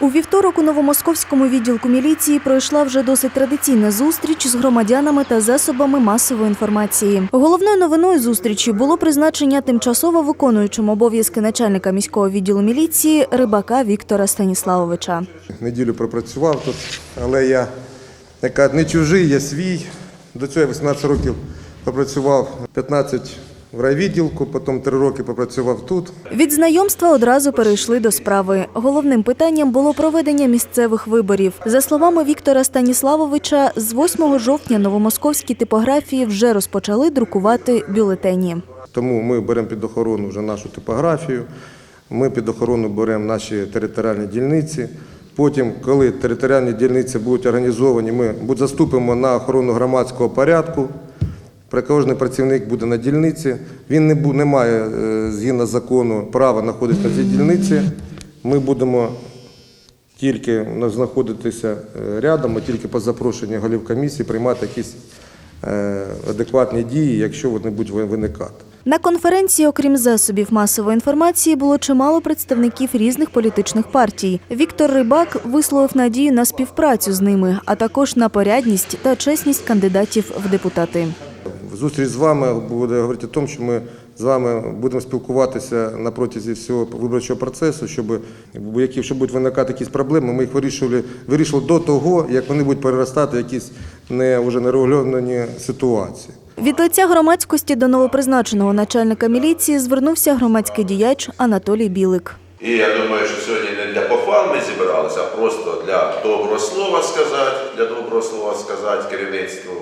У вівторок у новомосковському відділку міліції пройшла вже досить традиційна зустріч з громадянами та засобами масової інформації. Головною новиною зустрічі було призначення тимчасово виконуючим обов'язки начальника міського відділу міліції рибака Віктора Станіславовича. неділю пропрацював тут, але я яка не чужий, я свій. До цього я 18 років попрацював 15 в райвідділку, потім 3 роки попрацював тут. Від знайомства одразу перейшли до справи. Головним питанням було проведення місцевих виборів. За словами Віктора Станіславовича, з 8 жовтня новомосковські типографії вже розпочали друкувати бюлетені. Тому ми беремо під охорону вже нашу типографію, ми під охорону беремо наші територіальні дільниці. Потім, коли територіальні дільниці будуть організовані, ми будь- заступимо на охорону громадського порядку. При кожний працівник буде на дільниці. Він не, не має, е, згідно закону, права знаходитися на цій дільниці. Ми будемо тільки знаходитися е, рядом, а тільки по запрошенню голів комісії приймати якісь е, адекватні дії, якщо вони будуть виникати. На конференції, окрім засобів масової інформації, було чимало представників різних політичних партій. Віктор Рибак висловив надію на співпрацю з ними, а також на порядність та чесність кандидатів в депутати. Зустріч з вами буде говорити о тому, що ми з вами будемо спілкуватися на протязі всього виборчого процесу, щоб які якщо будуть виникати якісь проблеми, ми їх вирішували, вирішували до того, як вони будуть переростати в якісь не вже нерегульовані ситуації. Від лиця громадськості до новопризначеного начальника міліції звернувся громадський діяч Анатолій Білик. І я думаю, що сьогодні не для похвал ми зібралися, а просто для доброго слова сказати, для доброго слова сказати керівництву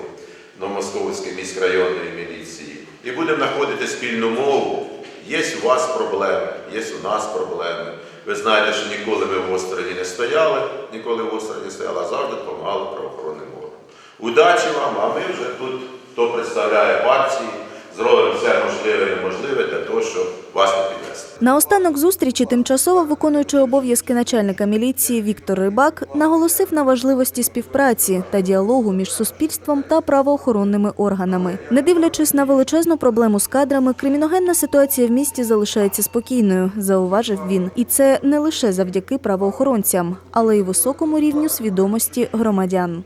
Новомосковської міськрайонної міліції. І будемо знаходити спільну мову. Є у вас проблеми, є у нас проблеми. Ви знаєте, що ніколи ми в Острові не стояли, ніколи в Острові не стояли, а завжди допомагали правоохоронним органам. Удачі вам, а ми вже тут, хто представляє партії, зробимо все можливе і неможливе того, щоб вас не підвести. Наостанок зустрічі тимчасово виконуючий обов'язки начальника міліції Віктор Рибак наголосив на важливості співпраці та діалогу між суспільством та правоохоронними органами. Не дивлячись на величезну проблему з кадрами, криміногенна ситуація в місті залишається спокійною, зауважив він. І це не лише завдяки правоохоронцям, але й високому рівню свідомості громадян.